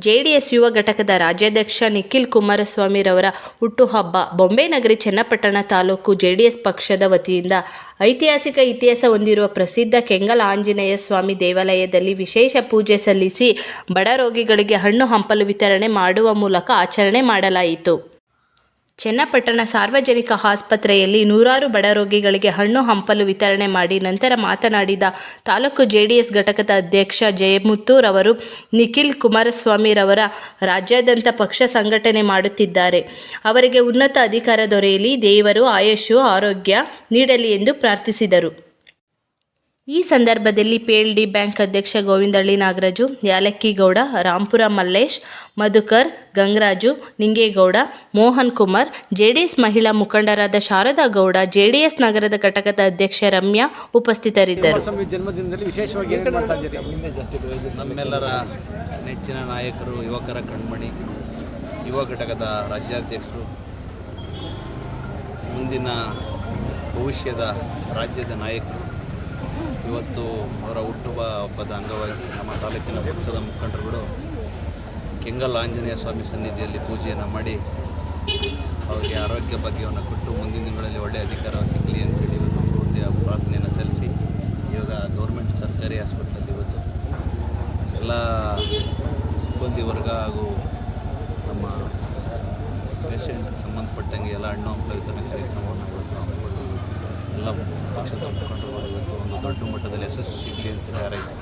JDS ಯುವ ಘಟಕದ ರಾಜ್ಯಾಧ್ಯಕ್ಷ ನಿಖಿಲ್ ಕುಮಾರಸ್ವಾಮಿರವರ ಹುಟ್ಟುಹಬ್ಬ ಬೊಂಬೆ ನಗರಿ Channapatna taluk J D S ಪಕ್ಷದ ವತಿಯಿಂದ ಐತಿಹಾಸಿಕ ಇತಿಹಾಸ ಹೊಂದಿರುವ ಪ್ರಸಿದ್ಧ ಕೆಂಗಲ್ ಆಂಜನೇಯ ಸ್ವಾಮಿ ದೇವಾಲಯದಲ್ಲಿ ವಿಶೇಷ ಪೂಜೆ ಸಲ್ಲಿಸಿ ಬಡ ರೋಗಿಗಳಿಗೆ ಹಣ್ಣು ಹಂಪಲು ವಿತರಣೆ ಮಾಡುವ ಮೂಲಕ ಆಚರಣೆ ಮಾಡಲಾಯಿತು. ಚನ್ನಪಟ್ಟಣ ಸಾರ್ವಜನಿಕ ಆಸ್ಪತ್ರೆಯಲ್ಲಿ ನೂರಾರು ಬಡ ರೋಗಿಗಳಿಗೆ ಹಣ್ಣು, ಹಂಪಲು ವಿತರಣೆ ಮಾಡಿ ನಂತರ ಮಾತನಾಡಿದ ತಾಲೂಕು ಜೆಡಿಎಸ್ ಘಟಕದ ಅಧ್ಯಕ್ಷ ಜಯಮುತ್ತೂರವರು ನಿಖಿಲ್ ಕುಮಾರಸ್ವಾಮಿರವರ ರಾಜ್ಯಾದ್ಯಂತ ಪಕ್ಷ ಸಂಘಟನೆ ಮಾಡುತ್ತಿದ್ದಾರೆ. ಅವರಿಗೆ ಉನ್ನತ ಅಧಿಕಾರ ದೊರೆಯಲಿ, ದೇವರು ಆಯುಷು ಆರೋಗ್ಯ ನೀಡಲಿ ಎಂದು ಪ್ರಾರ್ಥಿಸಿದರು. ಈ ಸಂದರ್ಭದಲ್ಲಿ ಪಿಎಲ್ಡಿ ಬ್ಯಾಂಕ್ ಅಧ್ಯಕ್ಷ ಗೋವಿಂದಳ್ಳಿ ನಾಗರಾಜು ಯಾಲಕ್ಕಿಗೌಡ ರಾಂಪುರ ಮಲ್ಲೇಶ್ ಮಧುಕರ್ ಗಂಗರಾಜು ನಿಂಗೇಗೌಡ ಮೋಹನ್ ಕುಮಾರ್ ಜೆಡಿಎಸ್ ಮಹಿಳಾ ಮುಖಂಡರಾದ ಶಾರದಾ ಗೌಡ ಜೆಡಿಎಸ್ ನಗರದ ಘಟಕದ ಅಧ್ಯಕ್ಷ ರಮ್ಯಾ ಉಪಸ್ಥಿತರಿದ್ದರು. ನಮ್ಮೆಲ್ಲರ ನೆಚ್ಚಿನ ನಾಯಕರು ಯುವಕರ ಕಣ್ಮಣಿ ಯುವ ಘಟಕದ ರಾಜ್ಯಾಧ್ಯಕ್ಷರು ಮುಂದಿನ ಭವಿಷ್ಯದ ರಾಜ್ಯದ ನಾಯಕರು. ಇವತ್ತು ಅವರ ಹುಟ್ಟುಹಬ್ಬ ಹಬ್ಬದ ಅಂಗವಾಗಿ ನಮ್ಮ ತಾಲೂಕಿನ ಪಕ್ಷದ ಮುಖಂಡರುಗಳು ಕೆಂಗಲ್ ಆಂಜನೇಯ ಸ್ವಾಮಿ ಸನ್ನಿಧಿಯಲ್ಲಿ ಪೂಜೆಯನ್ನು ಮಾಡಿ ಅವರಿಗೆ ಆರೋಗ್ಯ ಭಾಗ್ಯವನ್ನು ಕೊಟ್ಟು ಮುಂದಿನ ದಿನಗಳಲ್ಲಿ ಒಳ್ಳೆಯ ಅಧಿಕಾರ ಸಿಗಲಿ ಅಂತೇಳಿ ಇವತ್ತು ಪೂರ್ತಿಯ ಪ್ರಾರ್ಥನೆಯನ್ನು ಸಲ್ಲಿಸಿ ಇವಾಗ ಗೌರ್ಮೆಂಟ್ ಸರ್ಕಾರಿ ಹಾಸ್ಪಿಟ್ಲಲ್ಲಿ ಇವತ್ತು ಎಲ್ಲ ಸಿಬ್ಬಂದಿ ವರ್ಗ ಹಾಗೂ ನಮ್ಮ ಪೇಷಂಟ್ಗೆ ಸಂಬಂಧಪಟ್ಟಂಗೆ ಎಲ್ಲ ಹಣ್ಣು ಹಂಪಲ ವಿತರಣೆ ಕಾರ್ಯಕ್ರಮವನ್ನು ಇವತ್ತು ಎಲ್ಲ ಪಕ್ಷದ ಮುಖಂಡರು ಇವತ್ತು ಒಂದು ದೊಡ್ಡ ಮಟ್ಟದಲ್ಲಿ ಯಶಸ್ವಿ ಸಿಗಲಿ ಅಂತ ಹಾರೈಕೆ